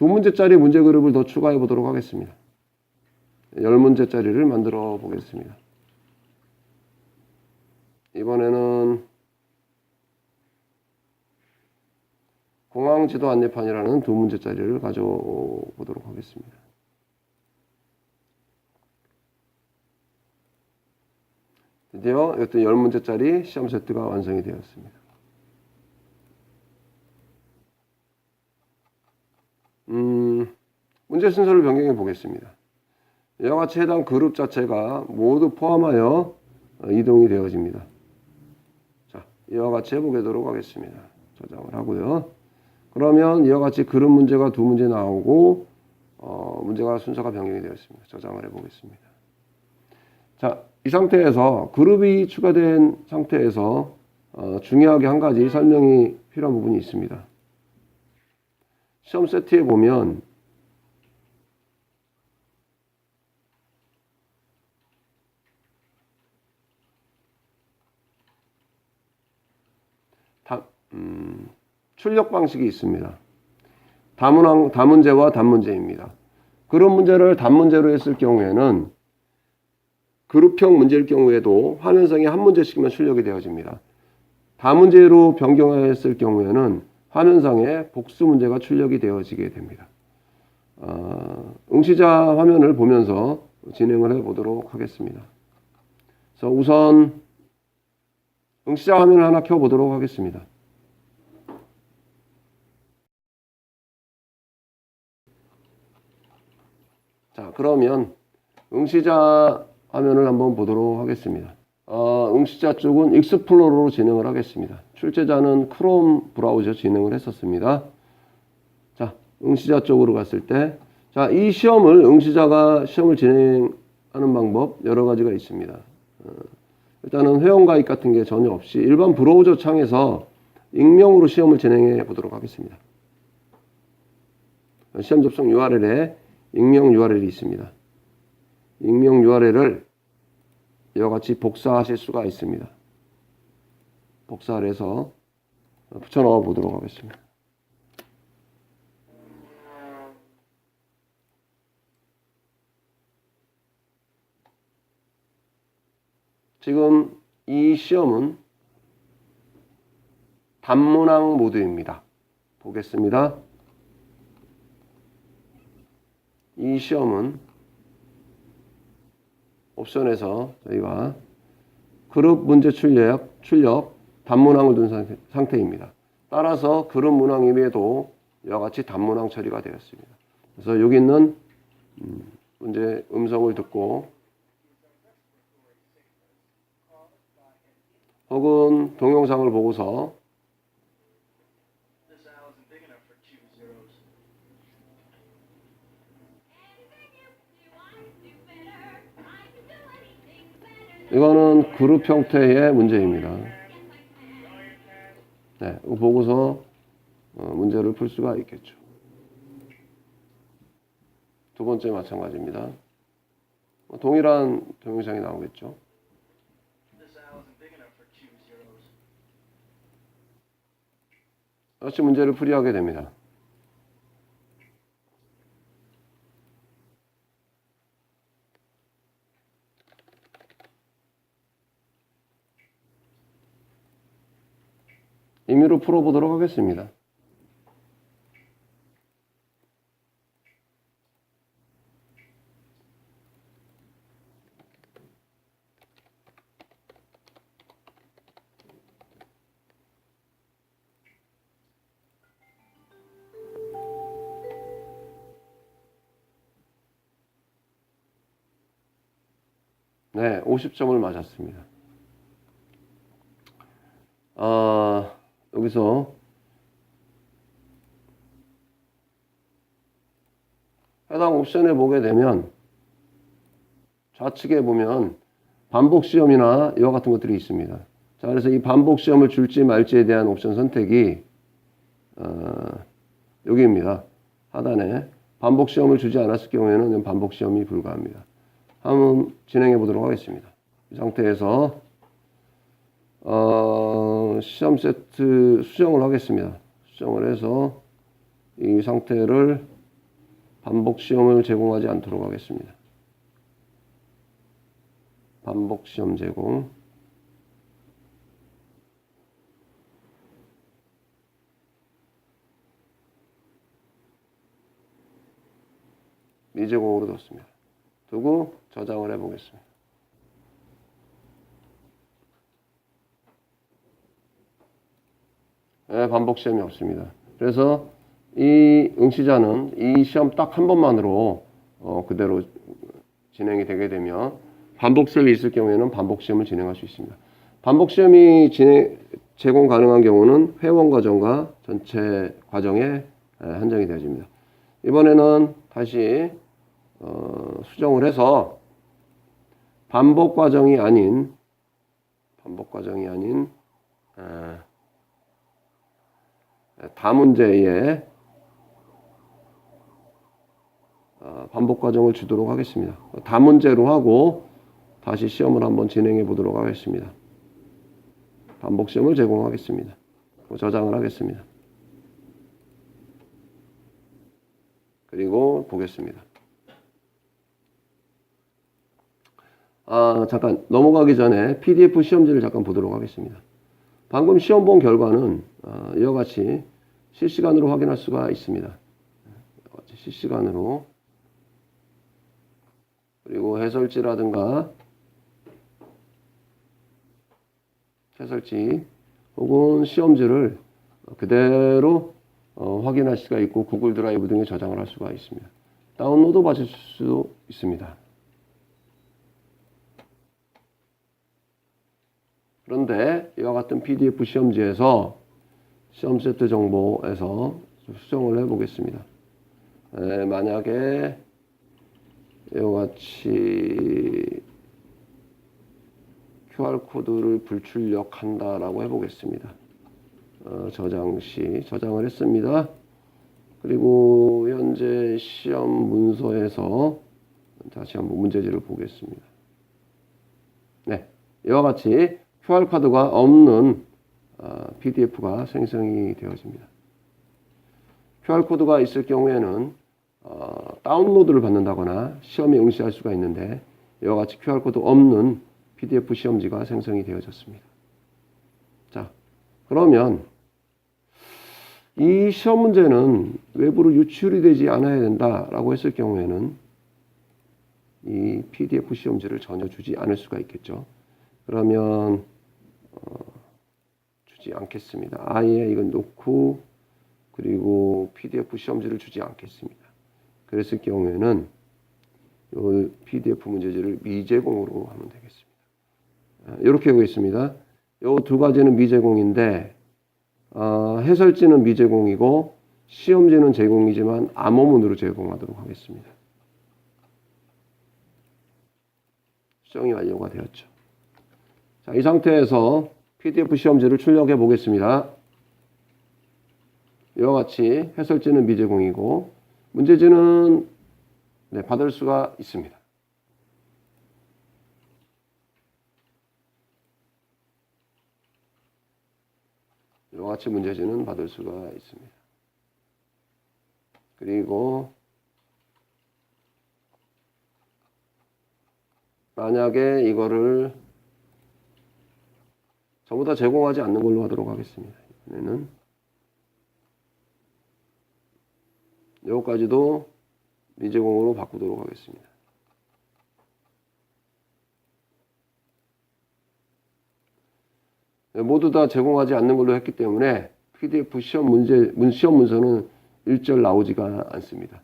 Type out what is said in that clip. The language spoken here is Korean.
두 문제짜리 문제 그룹을 더 추가해 보도록 하겠습니다. 열 문제짜리를 만들어 보겠습니다. 이번에는 공항 지도 안내판이라는 두 문제짜리를 가져보도록 하겠습니다. 드디어 이것도 열 문제짜리 시험 세트가 완성이 되었습니다. 음, 문제 순서를 변경해 보겠습니다. 이와 같이 해당 그룹 자체가 모두 포함하여 어, 이동이 되어집니다. 자, 이와 같이 해보도록 하겠습니다. 저장을 하고요. 그러면 이와 같이 그룹 문제가 두 문제 나오고 어, 문제가 순서가 변경이 되었습니다. 저장을 해보겠습니다. 자, 이 상태에서 그룹이 추가된 상태에서 어, 중요하게 한 가지 설명이 필요한 부분이 있습니다. 시험 세트에 보면 다, 음, 출력 방식이 있습니다. 다문항, 다문제와 단문제입니다. 그런 문제를 단문제로 했을 경우에는 그룹형 문제일 경우에도 화면상에 한 문제씩만 출력이 되어집니다. 다문제로 변경했을 경우에는 화면상에 복수 문제가 출력이 되어지게 됩니다. 어, 응시자 화면을 보면서 진행을 해 보도록 하겠습니다. 그래서 우선 응시자 화면을 하나 켜 보도록 하겠습니다. 자, 그러면 응시자 화면을 한번 보도록 하겠습니다. 어, 응시자 쪽은 익스플로러로 진행을 하겠습니다. 출제자는 크롬 브라우저 진행을 했었습니다. 자, 응시자 쪽으로 갔을 때, 자, 이 시험을 응시자가 시험을 진행하는 방법 여러 가지가 있습니다. 어, 일단은 회원 가입 같은 게 전혀 없이 일반 브라우저 창에서 익명으로 시험을 진행해 보도록 하겠습니다. 시험 접속 URL에 익명 URL이 있습니다. 익명 URL을 이와 같이 복사하실 수가 있습니다. 복사를 해서 붙여 넣어 보도록 하겠습니다. 지금 이 시험은 단문항 모드입니다. 보겠습니다. 이 시험은 옵션에서 저희가 그룹 문제 출력, 출력 단문항을 둔 상태, 상태입니다. 따라서 그룹 문항임에도 이와 같이 단문항 처리가 되었습니다. 그래서 여기 있는 음, 문제 음성을 듣고 혹은 동영상을 보고서 이거는 그룹 형태의 문제입니다. 네, 보고서 어, 문제를 풀 수가 있겠죠. 두 번째 마찬가지입니다. 뭐 동일한 동영상이 나오겠죠. 같이 문제를 풀이하게 됩니다. 임의로 풀어보도록 하겠습니다. 네, 50점을 맞았습니다. 아, 여기서 해당 옵션에 보게 되면 좌측에 보면 반복 시험이나 이와 같은 것들이 있습니다. 자, 그래서 이 반복 시험을 줄지 말지에 대한 옵션 선택이 어, 여기입니다. 하단에 반복 시험을 주지 않았을 경우에는 반복 시험이 불가합니다. 한번 진행해 보도록 하겠습니다. 이 상태에서 어, 시험 세트 수정을 하겠습니다. 수정을 해서 이 상태를 반복 시험을 제공하지 않도록 하겠습니다. 반복 시험 제공. 미제공으로 뒀습니다. 두고 저장을 해보겠습니다. 반복 시험이 없습니다. 그래서 이 응시자는 이 시험 딱 한 번만으로 어, 그대로 진행이 되게 되면 반복 시험이 있을 경우에는 반복 시험을 진행할 수 있습니다. 반복 시험이 진행, 제공 가능한 경우는 회원 과정과 전체 과정에 에, 한정이 되어집니다. 이번에는 다시 어, 수정을 해서 반복 과정이 아닌 반복 과정이 아닌 에, 다문제에 어, 반복 과정을 주도록 하겠습니다. 다문제로 하고 다시 시험을 한번 진행해 보도록 하겠습니다. 반복 시험을 제공하겠습니다. 저장을 하겠습니다. 그리고 보겠습니다. 아, 잠깐 넘어가기 전에 PDF 시험지를 잠깐 보도록 하겠습니다. 방금 시험 본 결과는 어, 이와 같이 실시간으로 확인할 수가 있습니다. 실시간으로 그리고 해설지라든가 해설지 혹은 시험지를 그대로 어, 확인할 수가 있고 구글 드라이브 등에 저장을 할 수가 있습니다. 다운로드 받을 수도 있습니다. 그런데 이와 같은 PDF 시험지에서 시험 세트 정보에서 수정을 해 보겠습니다. 만약에 이와 같이 QR 코드를 불출력한다라고 해보겠습니다. 어, 저장 시 저장을 했습니다. 그리고 현재 시험 문서에서 다시 한번 문제지를 보겠습니다. 네, 이와 같이 QR 코드가 없는 어, PDF가 생성이 되어집니다. QR 코드가 있을 경우에는 어, 다운로드를 받는다거나 시험에 응시할 수가 있는데 이와 같이 QR 코드 없는 PDF 시험지가 생성이 되어졌습니다. 자, 그러면 이 시험 문제는 외부로 유출이 되지 않아야 된다라고 했을 경우에는 이 PDF 시험지를 전혀 주지 않을 수가 있겠죠. 그러면 어, 주지 않겠습니다. 아예 이건 놓고 그리고 PDF 시험지를 주지 않겠습니다. 그랬을 경우에는 이 PDF 문제지를 미제공으로 하면 되겠습니다. 이렇게 보겠습니다. 이 두 가지는 미제공인데 어, 해설지는 미제공이고 시험지는 제공이지만 암호문으로 제공하도록 하겠습니다. 수정이 완료가 되었죠. 자, 이 상태에서 PDF 시험지를 출력해 보겠습니다. 이와 같이 해설지는 미제공이고 문제지는 네, 받을 수가 있습니다. 이와 같이 문제지는 받을 수가 있습니다. 그리고 만약에 이거를 전부 다 제공하지 않는 걸로 하도록 하겠습니다. 이번에는 여기까지도 미제공으로 바꾸도록 하겠습니다. 네, 모두 다 제공하지 않는 걸로 했기 때문에 PDF 시험 문제, 문 시험 문서는 일절 나오지가 않습니다.